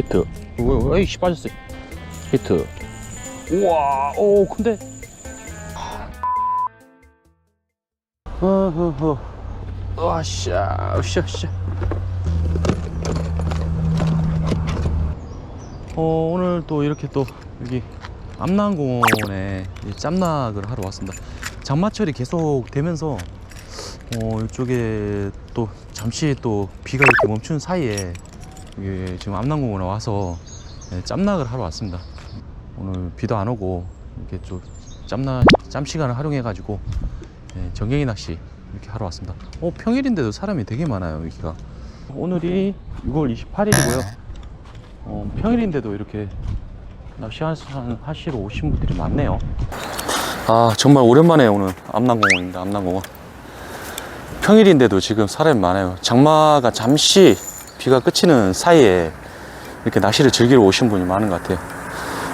히트. 오, 에이씨, 빠졌어. 히트. 우와, 오, 근데. 어허허. 으쌰, 으쌰, 으쌰. 어, 오늘 또 이렇게 또 여기 암남공원에 이 짬낙을 하러 왔습니다. 장마철이 계속 되면서 어, 이쪽에 또 잠시 또 비가 이렇게 멈춘 사이에 이게 지금 암남공원에 와서 예, 짬낙을 하러 왔습니다. 오늘 비도 안 오고 이렇게 좀 짬낙 짬 시간을 활용해 가지고 예, 정경이 낚시 이렇게 하러 왔습니다. 어, 평일인데도 사람이 되게 많아요 여기가. 오늘이 6월 28일이고요. 어, 평일인데도 이렇게 낚시 하시러 오신 분들이 많네요. 아 정말 오랜만에 오는 암남공원입니다. 암남공원. 평일인데도 지금 사람이 많아요. 장마가 잠시 비가 그치는 사이에 이렇게 낚시를 즐기러 오신 분이 많은 것 같아요.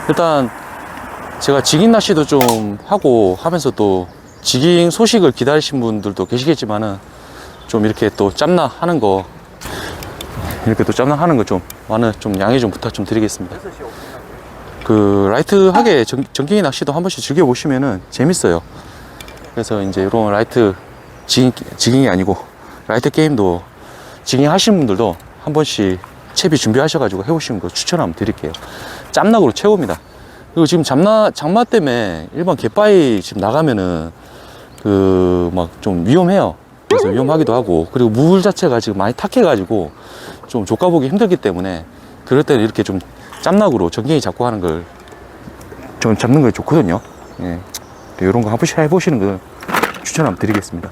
일단 제가 지깅 낚시도 좀 하고 하면서 또 지깅 소식을 기다리신 분들도 계시겠지만은 좀 이렇게 또 짬나 하는 거 이렇게 또 짬나 하는 거 좀 많은 좀 양해 좀 부탁 좀 드리겠습니다. 그 라이트하게 전, 전갱이 낚시도 한 번씩 즐겨 보시면은 재밌어요. 그래서 이제 이런 라이트 지깅, 지깅이 아니고 라이트 게임도 지깅 하시는 분들도 한 번씩 채비 준비하셔가지고 해보시는 거 추천 한번 드릴게요. 짬낙으로 최고입니다. 그리고 지금 장마, 장마 때문에 일반 갯바위 지금 나가면은 그 막 좀 위험해요. 그래서 위험하기도 하고 그리고 물 자체가 지금 많이 탁해가지고 좀 족가보기 힘들기 때문에 그럴 때는 이렇게 좀 짬낙으로 전갱이 잡고 하는 걸 좀 잡는 게 좋거든요. 예. 이런 거 한 번씩 해보시는 거 추천 한번 드리겠습니다.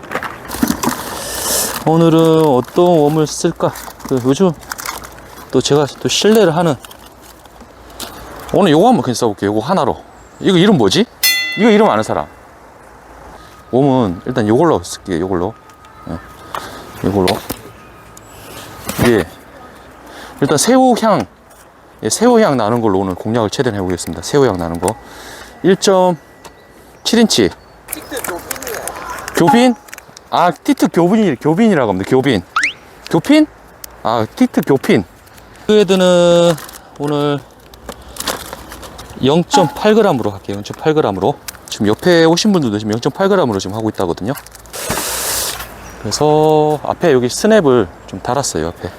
오늘은 어떤 웜을 쓸까? 그 요즘 또 제가 또 신뢰를 하는 오늘 요거 한번 그냥 써볼게요. 요거 하나로. 이거 이름 뭐지? 이거 이름 아는 사람? 웜은 일단 요걸로 쓸게요. 요걸로. 예. 요걸로. 예. 일단 새우향, 예, 새우향 나는 걸로 오늘 공략을 최대한 해보겠습니다. 새우향 나는 거. 1.7인치. 교빈? 아, 티트 교빈이, 교빈이라고 합니다. 교빈. 교핀? 아, 티트 교핀. 그 헤드는 오늘 0.8g으로 할게요. 0.8g으로. 지금 옆에 오신 분들도 지금 0.8g으로 지금 하고 있다거든요. 그래서 앞에 여기 스냅을 좀 달았어요. 옆에.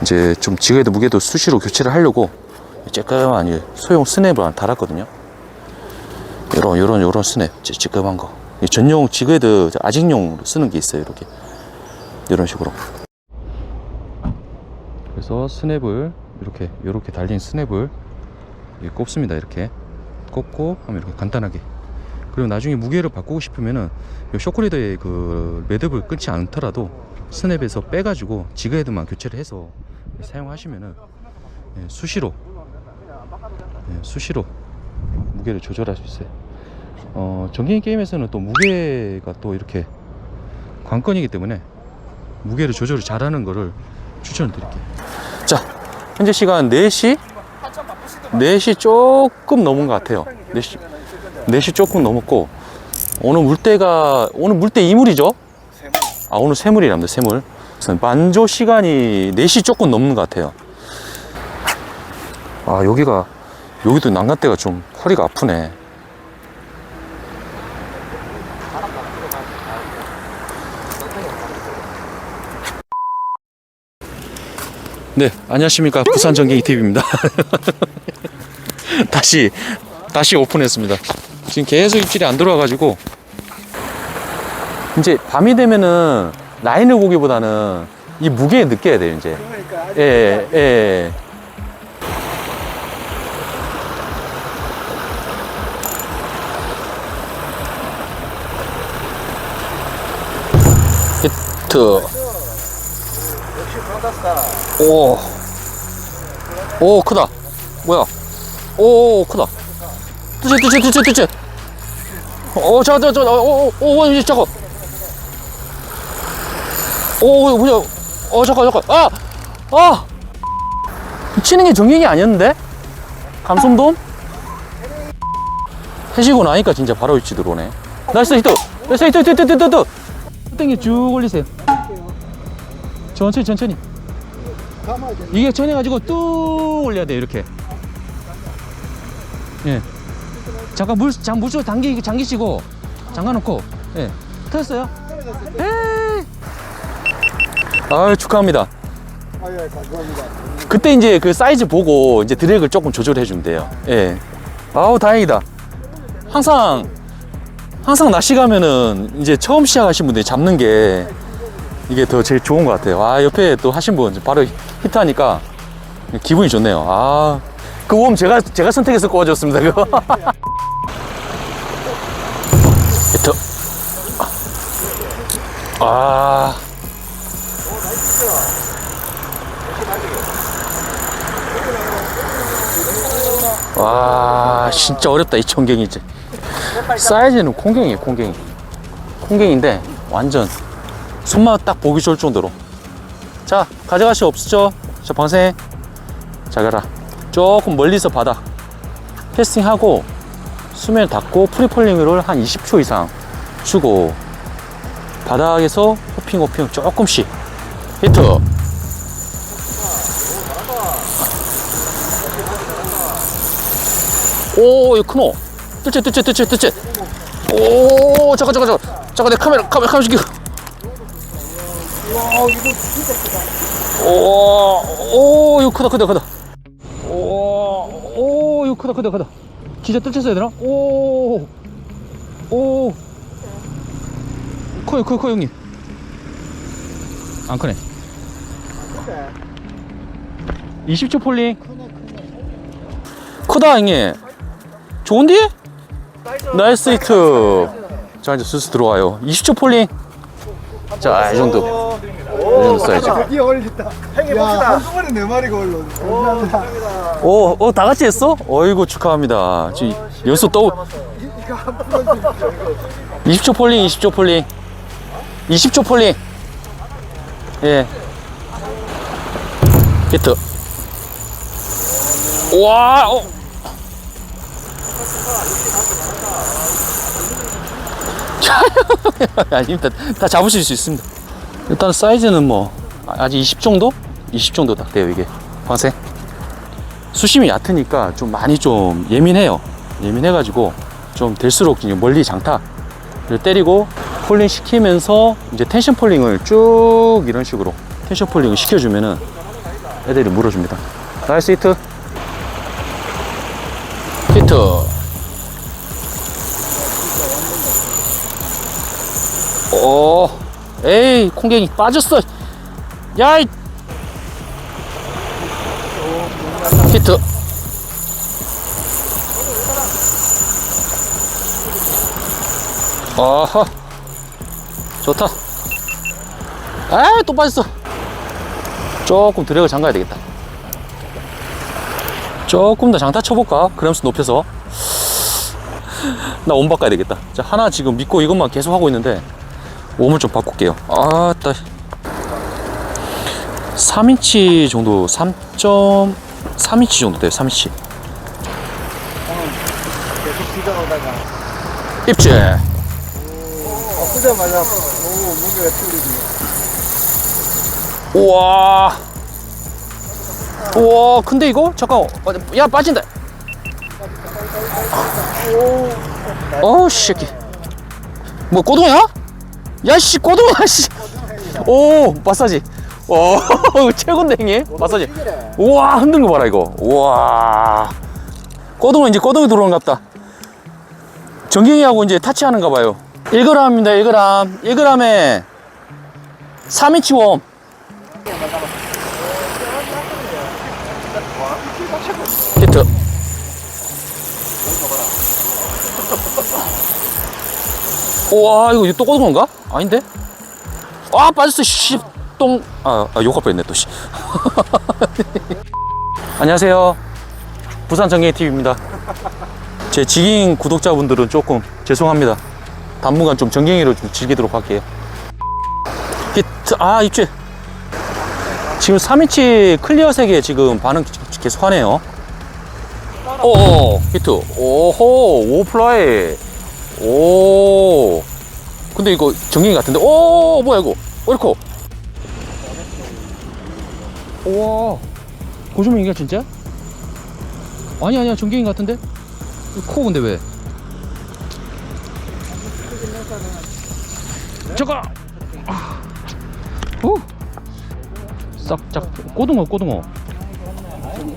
이제 좀 지그헤드 무게도 수시로 교체를 하려고 쬐끄만 이 소형 스냅을 하나 달았거든요. 요런 요런 요런 스냅 찌- 찌끄만 거. 이 전용 지그헤드 아직용으로 쓰는 게 있어요. 이렇게 이런 식으로. 그래서 스냅을 이렇게 이렇게 달린 스냅을 이렇게 꼽습니다. 이렇게 꼽고 하면 이렇게 간단하게. 그리고 나중에 무게를 바꾸고 싶으면은 이 쇼크리더의 그 매듭을 끊지 않더라도 스냅에서 빼가지고 지그헤드만 교체를 해서 사용하시면은 예, 수시로 예, 수시로 무게를 조절할 수 있어요. 어, 전갱이 게임에서는 또 무게가 또 이렇게 관건이기 때문에 무게를 조절을 잘하는 거를 추천을 드릴게요. 자, 현재 시간 4시 4시 조금 넘은 것 같아요. 4시 4시 조금 넘었고 오늘 물때가 오늘 물때 이물이죠? 아 오늘 새물이랍니다. 새물. 만조 시간이 4시 조금 넘는 것 같아요. 아 여기가 여기도 난간대가 좀 허리가 아프네. 네, 안녕하십니까. 부산 전갱이 TV입니다. 다시, 다시 오픈했습니다. 지금 계속 입질이 안 들어와가지고, 이제 밤이 되면은 라인을 보기보다는 이 무게에 느껴야 돼요, 이제. 예, 예, 예. 히트. 오. 오, 크다. 뭐야? 오, 오 크다. 뜨지, 뜨지, 뜨지, 뜨지. 어, 저, 저, 저, 어, 어, 어, 이제 잠깐. 오, 어, 뭐야? 어, 잠깐, 잠깐. 아! 아! 치는 게 정경이 아니었는데? 감성돔? 해시고 나니까 진짜 바로 위치 들어오네. 나이스 히트! 나이스 히트, 히트, 히트, 히트, 히트! 땡기 쭉 올리세요. 천천히, 천천히. 이게 전해가지고 뚝 올려야 돼요 이렇게. 예. 잠깐 물, 잠, 물속 당기, 잠기시고 잠가놓고. 예. 터졌어요? 에이! 아 축하합니다 아예 감사합니다. 그때 이제 그 사이즈 보고 이제 드랙을 조금 조절해 주면 돼요. 예. 아우 다행이다. 항상 항상 낚시 가면은 이제 처음 시작하신 분들이 잡는 게 이게 더 제일 좋은 것 같아요. 아, 옆에 또 하신 분 바로 히트하니까 기분이 좋네요. 아, 그 웜 제가, 제가 선택해서 꽂아줬습니다. 그거. 히트. 아. 와, 진짜 어렵다, 이 청경이. 사이즈는 콩경이에요, 콩경이. 콩경인데, 완전 손만 딱 보기 좋을 정도로. 자, 가져가시 없으죠? 자, 방생. 자, 가라. 조금 멀리서 바다. 캐스팅하고, 수면 닫고, 프리폴링을 한 20초 이상 주고, 바닥에서 호핑, 호핑 조금씩. 히트. 오, 이거 크노. 뜰채, 뜰채, 뜰채, 뜰채. 오, 잠깐, 잠깐, 잠깐. 잠깐, 내 카메라, 카메라, 카메라 시키 고. 와 이거 진짜 크다. 오, 오, 이거 크다, 크다, 크다. 오, 오, 이거 크다, 크다, 크다. 진짜 뜰채어야 되나? 오, 오. 커요, 커요, 커요, 형님. 안 크네. 그래. 20초 폴링. 크다, 형님. 좋은데? 나이스 히트. 자, 이제 슬슬 들어와요. 20초 폴링. 자, 이 정도. 이 정도 써야지. 드디어 올렸다. 형님 봅시다. 한꺼번에 네 마리가 올라. 감사합니다. 오, 어, 다 같이 했어? 어이구, 축하합니다. 지금 연수 또, 이거 한 더. 20초 폴링, 20초 폴링. 20초 폴링. 예. 히트. 와, 어. 아닙니다. 다 잡으실 수 있습니다. 일단 사이즈는 뭐, 아직 20 정도? 20 정도 딱 돼요, 이게. 방생. 수심이 얕으니까 좀 많이 좀 예민해요. 예민해가지고 좀 될수록 멀리 장타를 때리고 폴링 시키면서 이제 텐션 폴링을 쭉 이런 식으로 텐션 폴링을 시켜주면은 애들이 물어줍니다. 나이스 히트. 히트. 오, 에이, 콩갱이 빠졌어. 야, 이. 히트. 아하. 좋다. 아, 또 빠졌어. 조금 드래그 잠가야 되겠다. 조금 더 장타 쳐볼까? 그램수 높여서. 나 온 바꿔야 되겠다. 자, 하나 지금 믿고 이것만 계속 하고 있는데, 웜을 좀 바꿀게요. 아, 따. 3인치 정도, 3.3인치 정도 돼요, 3인치. 계속 기다려다가 입질. 엎으자마자 오 무게가 틀리지. 우와. 우와, 근데 이거? 잠깐, 어, 야, 빠진다. 어우, 새끼. 뭐, 꼬동이야? 야, 씨, 꼬동아, 씨. 오, 마사지. 오, 최고인데, 형님? 마사지. 우와, 흔드는 거 봐라, 이거. 우와. 꼬동은 이제 꼬동이 들어오는갑다. 정경이하고 이제 타치하는가 봐요. 1g입니다, 1g. 1g에 3인치 웜. 히트. 우와, 이거 또 꼬는 건가? 아닌데? 아, 빠졌어, 씨. 똥. 아, 아 욕할 뻔했네, 또, 씨. 안녕하세요. 부산 정경이TV입니다. 제 직인 구독자분들은 조금 죄송합니다. 당분간 좀 정경이로 좀 즐기도록 할게요. 히트, 아, 입질. 지금 3인치 클리어 색에 지금 반응 계속 하네요. 오, 히트. 오호, 오 플라이. 오. 근데 이거 정경이 같은데? 오, 뭐야, 이거? 왜 이렇게? 우와 고주민이가 진짜? 아니 아니야 전갱이 같은데? 코 근데 왜? 저거 오 싹짝 꼬등어 꼬등어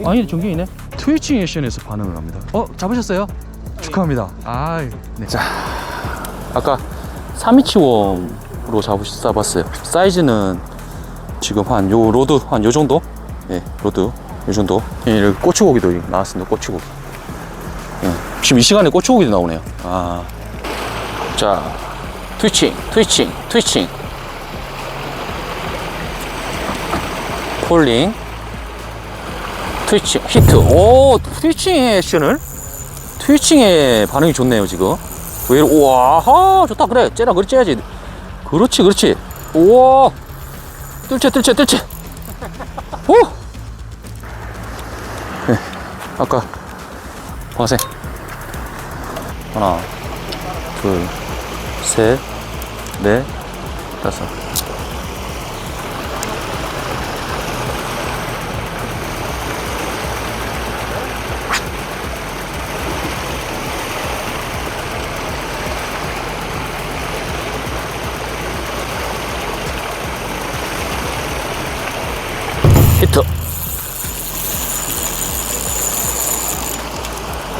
아니 전갱이네 트위칭 액션에서 반응을 합니다 어 잡으셨어요? 축하합니다. 아이. 네. 자 아까 3인치웜으로 잡으 잡았어요. 사이즈는 지금 한 요 로드 한 요 정도? 예 로드. 요 정도. 예, 꼬치고기도 나왔습니다 꼬치고기. 예, 지금 이 시간에 꼬치고기도 나오네요. 아 자 트위칭 트위칭 트위칭. 폴링. 트위칭 히트. 오 트위칭 액션을 트위칭에 반응이 좋네요 지금. 왜 우와 하 좋다. 그래 째라 그리 째야지. 그렇지 그렇지. 우와. 뜰채 뜰채 뜰채. 오 네, 아까 화생. 하나 둘셋넷 다섯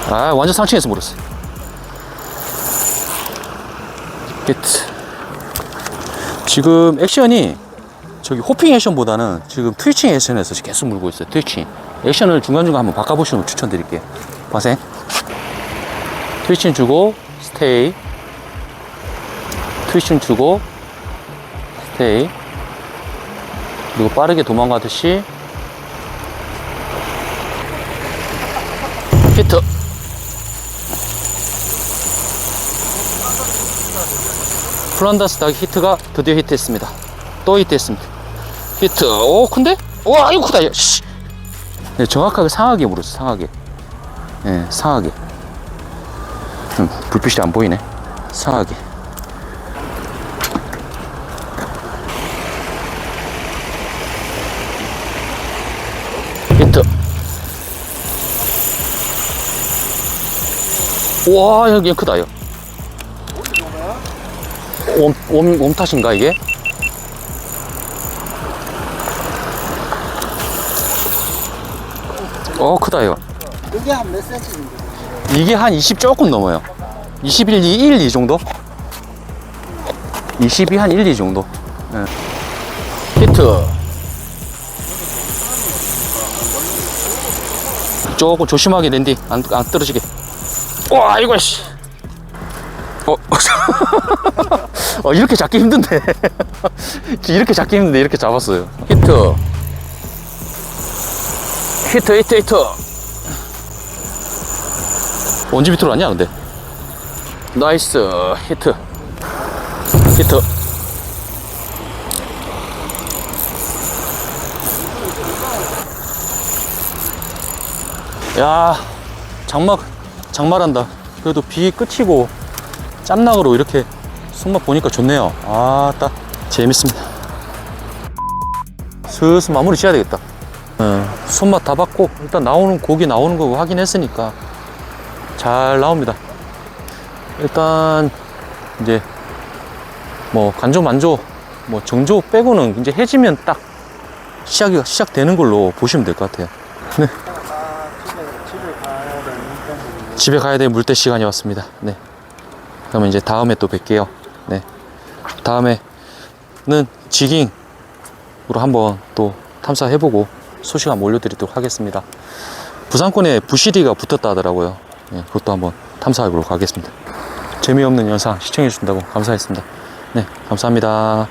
아 완전 상층에서 물었어. 히트 지금 액션이 저기 호핑 액션보다는 지금 트위칭 액션에서 계속 물고 있어요 트위칭. 액션을 중간중간 한번 바꿔보시는 걸 추천드릴게요. 봐생 트위칭 주고 스테이 트위칭 주고 스테이 그리고 빠르게 도망가듯이 플란다스 닭 히트가 드디어 히트했습니다 또 히트했습니다 히트 오 큰데? 와 이거 크다 야, 씨. 네, 정확하게 상하게 물었어 상하게 네, 상하게 음, 불빛이 안 보이네 상하게 히트. 와, 여기 크다, 이거. 웜, 웜, 웜 탓인가, 이게? 어, 크다, 이거. 이게 한 몇 센치 정도? 이게 한 20 조금 넘어요. 21, 2, 1, 2 정도? 22, 한 1, 2 정도. 예. 히트. 조금 조심하게 낸디. 안, 안 떨어지게. 와, 이거, 씨. 어, 어, 이렇게 잡기 힘든데. 이렇게 잡기 힘든데, 이렇게 잡았어요. 히트. 히트, 히트, 히트. 언제 밑으로 왔냐 근데 나이스 히트 히트 야 장막 장말한다 그래도 비 끝이고 짬낙으로 이렇게 손맛 보니까 좋네요 아딱 재밌습니다 슬슬 마무리 지어야 되겠다 어, 손맛 다 받고 일단 나오는 고기 나오는 거 확인했으니까 잘 나옵니다. 일단 이제 뭐 간조 만조 뭐 정조 빼고는 이제 해지면 딱 시작이 시작되는 걸로 보시면 될 것 같아요. 네. 집에 가야 될 물때 시간이 왔습니다. 네. 그러면 이제 다음에 또 뵐게요. 네. 다음에는 지깅으로 한번 또 탐사해보고 소식 한번 올려드리도록 하겠습니다. 부산권에 부시리가 붙었다 하더라고요. 네, 그것도 한번 탐사해보도록 하겠습니다. 재미없는 영상 시청해주신다고 감사했습니다. 네, 감사합니다.